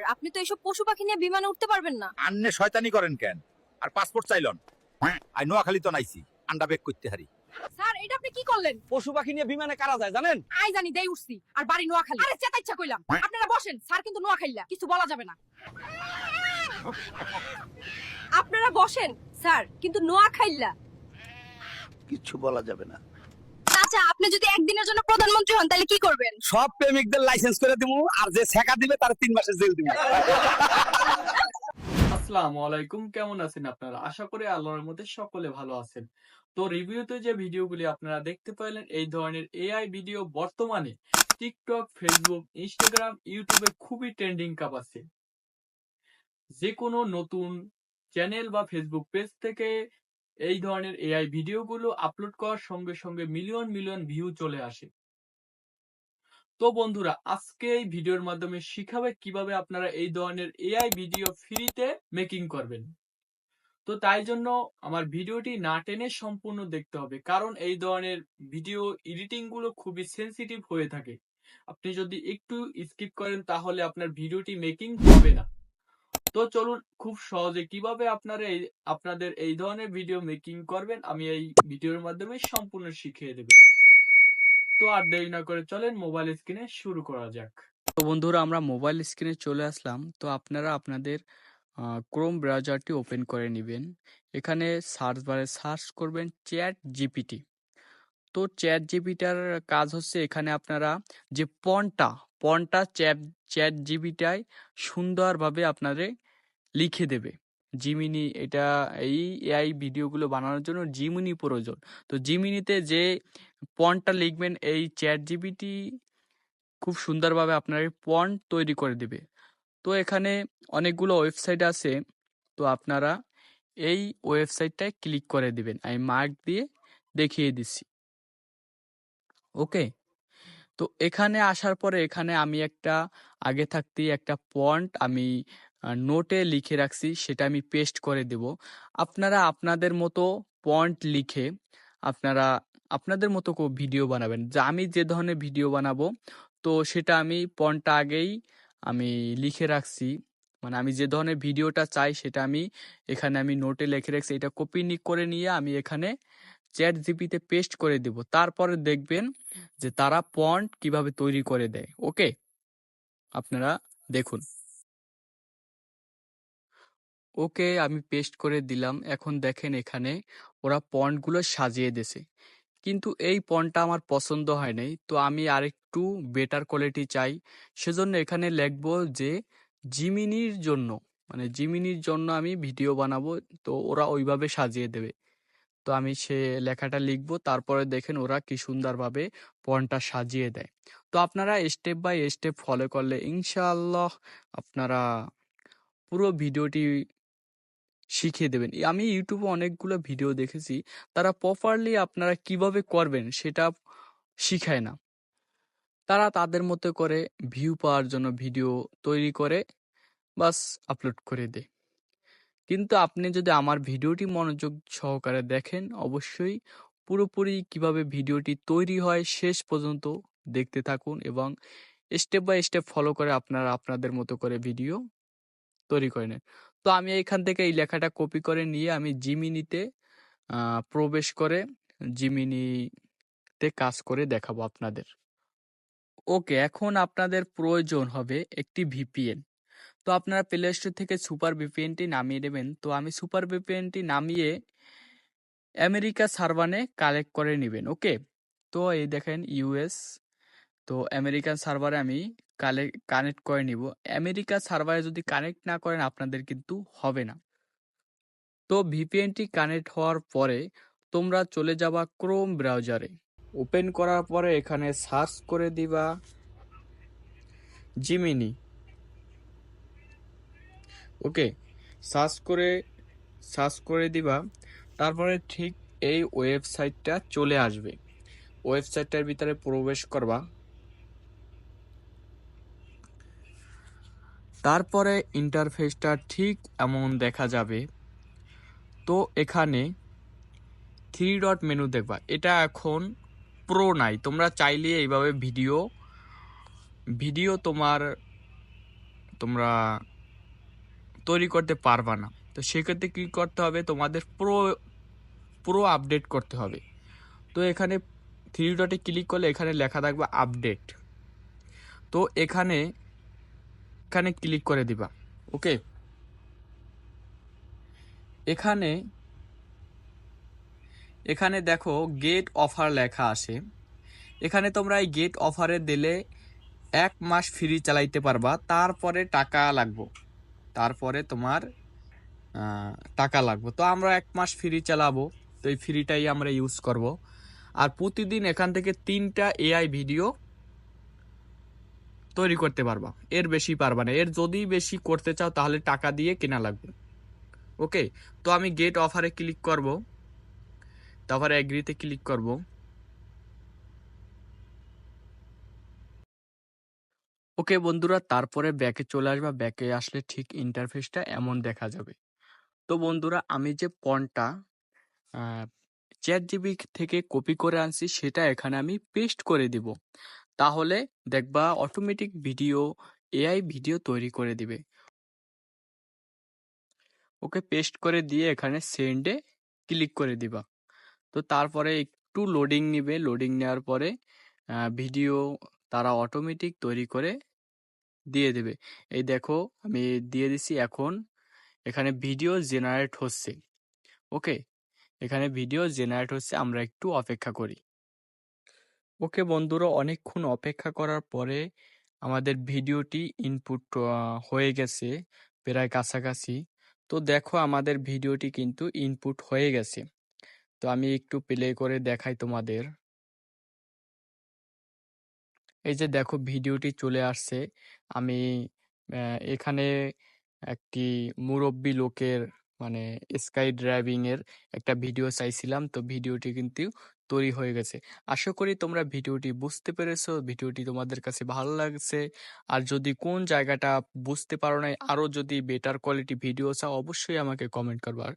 Sir আপনি তো এসব পশু পাখি নিয়ে বিমানে উঠতে পারবেন না। আন্নে শয়তানি করেন কেন? আর পাসপোর্ট চাইলন? আই নোয়াখালী তো নাইছি আন্ডা বেক করতে হারি। স্যার এটা আপনি কি করলেন? পশু পাখি নিয়ে বিমানে কারা যায় জানেন? আই জানি দেই উঠছি। আর বাড়ি নোয়াখালী। আরে চেতা ইচ্ছা কইলাম। আপনারা বসেন স্যার কিন্তু নোয়াখালীলা। কিছু বলা যাবে না। আপনারা বসেন স্যার কিন্তু নোয়াখালীলা। কিছু বলা যাবে না। চাচা আপনি যদি একদিনের জন্য প্রধানমন্ত্রী হন তাহলে কি করবেন? সব প্রেমিকদের লাইসেন্স করে দিব আর যে ছেকা দিবে তার তিন মাসের জেল দিব আসসালামু আলাইকুম কেমন আছেন আপনারা? আশা করি আল্লাহর মধ্যে সকলে ভালো আছেন। তো রিভিউতে যে ভিডিওগুলি আপনারা দেখতে পাইলেন এই ধরনের এআই ভিডিও বর্তমানে টিকটক ফেসবুক ইনস্টাগ্রাম ইউটিউবে খুবই ট্রেন্ডিং কাপাচ্ছে যে কোনো নতুন চ্যানেল বা ফেসবুক পেজ থেকে এই ধরনের এআই ভিডিওগুলো আপলোড করার সঙ্গে সঙ্গে মিলিয়ন মিলিয়ন ভিউ চলে আসে। তো বন্ধুরা, আজকে এই ভিডিওর মাধ্যমে শিখাবে কীভাবে আপনারা এই ধরনের এআই ভিডিও ফ্রিতে মেকিং করবেন। তো তাই জন্য আমার ভিডিওটি না টেনে সম্পূর্ণ দেখতে হবে, কারণ এই ধরনের ভিডিও এডিটিংগুলো খুবই সেনসিটিভ হয়ে থাকে। আপনি যদি একটু স্কিপ করেন, তাহলে আপনার ভিডিওটি মেকিং হবে না। তো চলুন খুব সহজে কীভাবে আপনারা এই, আপনাদের এই ধরনের ভিডিও মেকিং করবেন, আমি এই ভিডিওর মাধ্যমে সম্পূর্ণ শিখিয়ে দেব। তো আর দেরি না করে চলেন মোবাইল স্ক্রিনে শুরু করা যাক। তো বন্ধুরা, আমরা মোবাইল স্ক্রিনে চলে আসলাম। তো আপনারা আপনাদের ক্রোম ব্রাউজারটি ওপেন করে নেবেন। এখানে সার্চ বারে সার্চ করবেন চ্যাট জিপিটি তো চ্যাট জিপিটার কাজ হচ্ছে এখানে আপনারা যে পনটা পনটা চ্যাট জিবিটায় সুন্দরভাবে আপনাদের লিখে দেবে। জিমিনি এটা এই এআই ভিডিওগুলো বানানোর জন্য জিমিনি প্রয়োজন। তো জিমিনিতে যে পনটা লিখবেন, এই চ্যাট জিবিটি খুব সুন্দরভাবে আপনার পন্ট তৈরি করে দেবে। তো এখানে অনেকগুলো ওয়েবসাইট আছে। তো আপনারা এই ওয়েবসাইটটায় ক্লিক করে দিবেন। আমি মার্ক দিয়ে দেখিয়ে দিচ্ছি। ওকে? তো এখানে আসার পরে এখানে আমি একটা, আগে থাকতেই একটা পয়েন্ট আমি নোটে লিখে রাখছি, সেটা আমি পেস্ট করে দেব। আপনারা আপনাদের মতো পয়েন্ট লিখে, আপনারা, আপনাদের মতো ভিডিও বানাবেন। যা আমি যে ধরনের ভিডিও বানাবো, তো সেটা আমি পয়েন্টটা আগেই আমি লিখে রাখছি। মানে আমি যে ধরনের ভিডিওটা চাই, সেটা আমি এখানে আমি নোটে লিখে রাখছি। এটা কপি নিক করে নিয়ে আমি এখানে চ্যাট জিপিতে পেস্ট করে দেব। তারপরে দেখবেন যে তারা পয়েন্ট কীভাবে তৈরি করে দেয়। ওকে আপনারা দেখুন। ওকে আমি পেস্ট করে দিলাম। এখন দেখেন এখানে ওরা পয়েন্টগুলো সাজিয়ে দেছে কিন্তু এই পণটা আমার পছন্দ হয় নাই। তো আমি আরেকটু বেটার কোয়ালিটি চাই। সেজন্য এখানে লিখব যে জিমিনির জন্য। মানে জিমিনির জন্য আমি ভিডিও বানাবো। তো ওরা ওইভাবে সাজিয়ে দেবে। তো আমি সে লেখাটা লিখব। তারপরে দেখেন ওরা কি সুন্দরভাবে পণটা সাজিয়ে দেয়। তো আপনারা স্টেপ বাই স্টেপ ফলো করলে ইনশাআল্লাহ আপনারা পুরো ভিডিওটি শিখিয়ে দেবেন। আমি ইউটিউবে অনেকগুলো ভিডিও দেখেছি। তারা প্রপারলি আপনারা কীভাবে করবেন সেটা শিখায় না। তারা তাদের মতো করে ভিউ পাওয়ার জন্য ভিডিও তৈরি করে, বাস আপলোড করে দেয়। কিন্তু আপনি যদি আমার ভিডিওটি মনোযোগ সহকারে দেখেন, অবশ্যই পুরোপুরি কীভাবে ভিডিওটি তৈরি হয় শেষ পর্যন্ত দেখতে থাকুন এবং স্টেপ বাই স্টেপ ফলো করে আপনারা আপনাদের মতো করে ভিডিও তৈরি করে নেন। তো আমি এখান থেকে এই লেখাটা কপি করে নিয়ে আমি জিমিনিতে প্রবেশ করে জিমিনিতে কাজ করে দেখাবো আপনাদের। ওকে, এখন আপনাদের প্রয়োজন হবে একটি ভিপিএন তো আপনারা প্লে স্টোর থেকে সুপার ভিপিএনটি নামিয়ে নেবেন। তো আমি সুপার ভিপিএনটি নামিয়ে আমেরিকা সার্ভানে কালেক্ট করে নেবেন ওকে তো এই দেখেন ইউএস তো আমেরিকান সার্ভারে আমি কালে কানেক্ট করে নিব। আমেরিকা সার্ভারে যদি কানেক্ট না করেন, আপনাদের কিন্তু হবে না। তো ভিপিএনটি কানেক্ট হওয়ার পরে তোমরা চলে যাবা ক্রোম ব্রাউজারে ওপেন করার পরে এখানে সার্চ করে দিবা জিমিনি ওকে, সার্চ করে সার্চ করে দিবা। তারপরে ঠিক এই ওয়েবসাইটটা চলে আসবে। ওয়েবসাইটটার ভিতরে প্রবেশ করবা। তারপরে ইন্টারফেসটা ঠিক এমন দেখা যাবে। তো এখানে থ্রি ডট মেনু দেখবা। এটা এখন প্রো নাই। তোমরা চাইলে এইভাবে ভিডিও ভিডিও তোমার, তোমরা তৈরি করতে পারবা না। তো সেক্ষেত্রে কী করতে হবে? তোমাদের প্রো, পুরো আপডেট করতে হবে। তো এখানে থ্রি ডটে ক্লিক করলে এখানে লেখা থাকবে আপডেট তো এখানে এখানে ক্লিক করে দিবা। ওকে এখানে এখানে দেখো গেট অফার লেখা আসে এখানে তোমরা এই গেট অফারে দিলে এক মাস ফ্রি চালাইতে পারবা। তারপরে টাকা লাগবো। তারপরে তোমার টাকা লাগবে। তো আমরা এক মাস ফ্রি চালাবো, তো এই ফ্রিটাই আমরা ইউজ করব। আর প্রতিদিন এখান থেকে তিনটা এআই ভিডিও তৈরি করতে পারবা। এর বেশি পারবা না। এর যদি বেশি করতে চাও, তাহলে টাকা দিয়ে কেনা লাগবে। ওকে তো আমি গেট অফারে ক্লিক করব। তারপরে অ্যাগ্রিতে ক্লিক করব। ওকে বন্ধুরা তারপরে ব্যাকে চলে আসবা ব্যাকে আসলে ঠিক ইন্টারফেসটা এমন দেখা যাবে। তো বন্ধুরা আমি যে পনটা চ্যাট জিবি থেকে কপি করে আনছি সেটা এখানে আমি পেস্ট করে দিব। তাহলে দেখবা অটোমেটিক ভিডিও এআই ভিডিও তৈরি করে দিবে। ওকে পেস্ট করে দিয়ে এখানে সেন্ডে ক্লিক করে দিবা। তো তারপরে একটু লোডিং নিবে। লোডিং নেওয়ার পরে ভিডিও তারা অটোমেটিক তৈরি করে দিয়ে দেবে। এই দেখো, আমি দিয়ে দিছি এখন এখানে ভিডিও জেনারেট হচ্ছে। ওকে এখানে ভিডিও জেনারেট হচ্ছে, আমরা একটু অপেক্ষা করি। ওকে বন্ধুরা, অনেকক্ষণ অপেক্ষা করার পরে আমাদের ভিডিওটি ইনপুট হয়ে গেছে প্রায় কাছাকাছি। তো দেখো, আমাদের ভিডিওটি কিন্তু ইনপুট হয়ে গেছে। তো আমি একটু প্লে করে দেখাই তোমাদের। এই যে দেখো ভিডিওটি চলে আসছে। আমি এখানে একটি মুরব্বি লোকের মানে স্কাই ড্রাইভিং এর একটা ভিডিও চাইছিলাম। তো ভিডিওটি কিন্তু তৈরি হয়ে গেছে। আশা করি তোমরা ভিডিওটি বুঝতে পেরেছ। ভিডিওটি তোমাদের কাছে ভালো লাগছে। আর যদি কোন জায়গাটা বুঝতে পারো নাই আরও যদি বেটার কোয়ালিটি ভিডিও চাও, অবশ্যই আমাকে কমেন্ট করবার